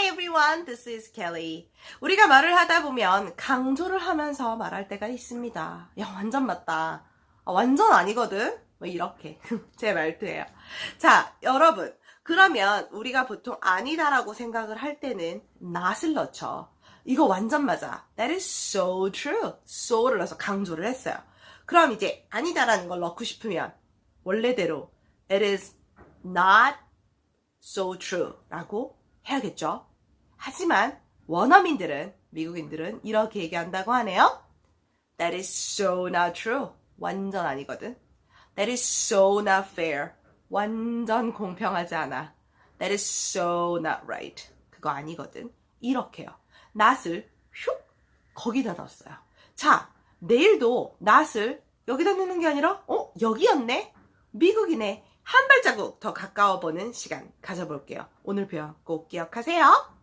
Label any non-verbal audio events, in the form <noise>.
Hi everyone, this is Kelly. 우리가 말을 하다 보면 강조를 하면서 말할 때가 있습니다. 야, 완전 맞다. 아, 완전 아니거든? 뭐 이렇게. <laughs> 제 말투예요. 자, 여러분. 그러면 우리가 보통 아니다라고 생각을 할 때는 not을 넣죠. 이거 완전 맞아. That is so true. so를 넣어서 강조를 했어요. 그럼 이제 아니다라는 걸 넣고 싶으면 원래대로 it is not so true 라고 해야겠죠. 하지만 원어민들은 미국인들은 이렇게 얘기한다고 하네요. That is so not true. 완전 아니거든. That is so not fair. 완전 공평하지 않아. That is so not right. 그거 아니거든. 이렇게요. not을 슉 거기다 넣었어요. 자, 내일도 not을 여기다 넣는 게 아니라 어? 여기였네? 미국인의 한 발자국 더 가까워 보는 시간 가져볼게요. 오늘 표현 꼭 기억하세요.